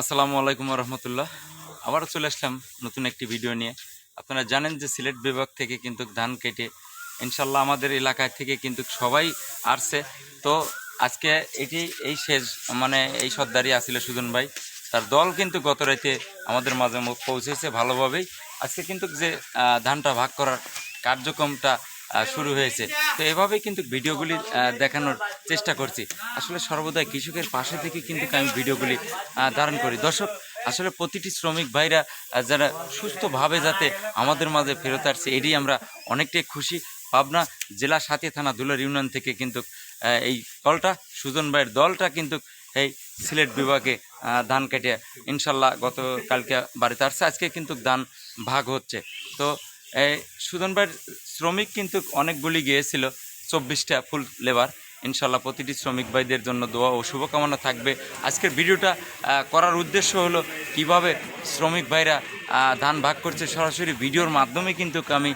আসসালামু আলাইকুম রহমতুল্লাহ আবারও চলে আসলাম নতুন একটি ভিডিও নিয়ে। আপনারা জানেন যে সিলেট বিভাগ থেকে কিন্তু ধান কেটে ইনশাল্লাহ আমাদের এলাকায় থেকে কিন্তু সবাই আসছে। তো আজকে এটি এই শেষ মানে এই সর্দারি আসিল সুজন ভাই। তার দল কিন্তু গত রাতে আমাদের মাঝে পৌঁছেছে ভালোভাবেই। আজকে কিন্তু যে ধানটা ভাগ করার কার্যক্রমটা শুরু হয়েছে। তো এভাবেই কিন্তু ভিডিওগুলি দেখানোর চেষ্টা করছি। আসলে সর্বদাই কৃষকের পাশে থেকে কিন্তু আমি ভিডিওগুলি ধারণ করি। দর্শক, আসলে প্রতিটি শ্রমিক ভাইরা যারা সুস্থভাবে যাতে আমাদের মাঝে ফেরত আসছে এটি আমরা অনেকটাই খুশি। পাবনা জেলা সাথী থানা দুলার ইউনিয়ন থেকে কিন্তু এই দলটা, সুজন ভাইয়ের দলটা কিন্তু এই সিলেট বিভাগে ধান কেটে, ইনশাল্লাহ গতকালকে বাড়িতে আসছে। আজকে কিন্তু ধান ভাগ হচ্ছে। তো এই সুজন ভাইয়ের শ্রমিক কিন্তু অনেকগুলি গিয়েছিল, চব্বিশটা ফুল লেবার ইনশাল্লাহ প্রতিটি শ্রমিক ভাইদের জন্য দোয়া ও শুভকামনা থাকবে। আজকের ভিডিওটা করার উদ্দেশ্য হলো কীভাবে শ্রমিক ভাইরা ধান ভাগ করছে সরাসরি ভিডিওর মাধ্যমে কিন্তু আমি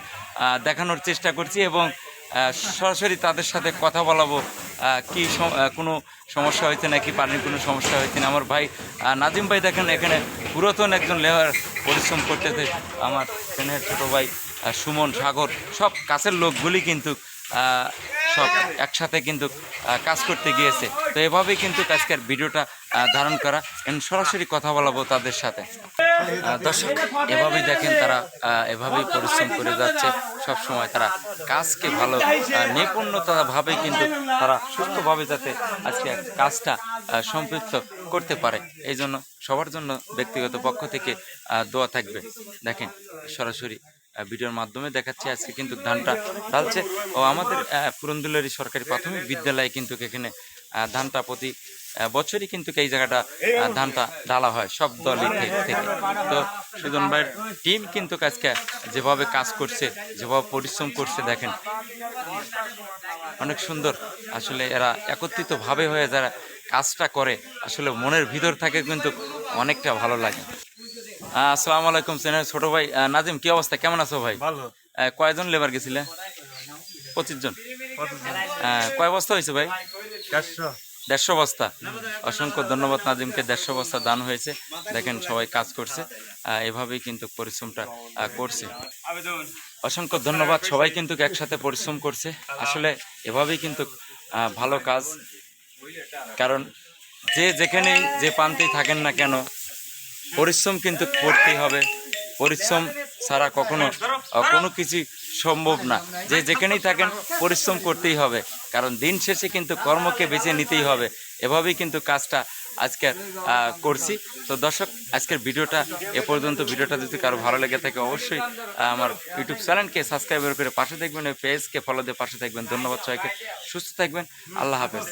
দেখানোর চেষ্টা করছি এবং সরাসরি তাদের সাথে কথা বলাবো কি কোনো সমস্যা হয়েছে নাকি, পানির কোনো সমস্যা হয়েছে না। আমার ভাই নাজিম ভাই দেখেন এখানে পুরাতন একজন লেবার পরিশ্রম করতেছে, আমার স্নেহের ছোটো ভাই। সুমন, সাগর, সব কাছের লোকগুলি কিন্তু সব একসাথে কিন্তু কাজ করতে গিয়েছে। তো এভাবেই কিন্তু আজকের ভিডিওটা ধারণ করা। এবং সরাসরি কথা বলাবো তাদের সাথে। দর্শক, এভাবেই দেখেন তারা এভাবেই পরিশ্রম করে যাচ্ছে। সব সময় তারা কাজকে ভালো নিপুণতাভাবে কিন্তু তারা সুস্থভাবে যাতে আজকে কাজটা সম্পৃক্ত করতে পারে। এই জন্য সবার জন্য ব্যক্তিগত পক্ষ থেকে দোয়া থাকবে। দেখেন, সরাসরি ভিডিওর মাধ্যমে দেখাচ্ছি। আজকে কিন্তু ধানটা ঢালছে। ও, আমাদের পুরন্দুলারি সরকারি প্রাথমিক বিদ্যালয়ে কিন্তু এখানে ধানটা প্রতি বছরই কিন্তু এই জায়গাটা ধানটা ডালা হয় সব দলই থেকে। তো সুজন ভাইয়ের টিম কিন্তু আজকে যেভাবে কাজ করছে, যেভাবে পরিশ্রম করছে, দেখেন। অনেক সুন্দর। আসলে এরা একত্রিতভাবে হয়ে যারা কাজটা করে, আসলে মনের ভিতর থাকে কিন্তু অনেকটা ভালো লাগে। আসসালামু আলাইকুম সেনের ছোট ভাই। নাজিম কি অবস্থা? কেমন আছো ভাই? ভালো। কয়জন লেবার গেছিলে? পঁচিশ জন। কয় বস্তা হয়েছে ভাই? দেড়শো। বস্তা। অসংখ্য ধন্যবাদ নাজিমকে দেড়শো বস্তা দান হয়েছে। দেখেন সবাই কাজ করছে। এভাবেই কিন্তু পরিশ্রমটা করছে। অসংখ্য ধন্যবাদ। সবাই কিন্তু একসাথে পরিশ্রম করছে। আসলে এভাবেই কিন্তু ভালো কাজ। কারণ যে যেখানেই যে প্রান্তেই থাকেন না কেন পরিশ্রম কিন্তু করতেই হবে। পরিশ্রম ছাড়া কখনো কোনো কিছু সম্ভব না। যে যেখানেই থাকেন, পরিশ্রম করতেই হবে। কারণ দিন শেষে কিন্তু কর্মকে বেছে নিতেই হবে। এভাবেই কিন্তু কাজটা আজকে করছি। তো দর্শক, আজকের ভিডিওটা এ পর্যন্ত। ভিডিওটা যদি কারও ভালো লেগে থাকে, অবশ্যই আমার ইউটিউব চ্যানেলকে সাবস্ক্রাইব করে পাশে দেখবেন থাকবেন পেজকে ফলো দিয়ে পাশে থাকবেন। ধন্যবাদ সবাইকে। সুস্থ থাকবেন। আল্লাহ হাফেজ।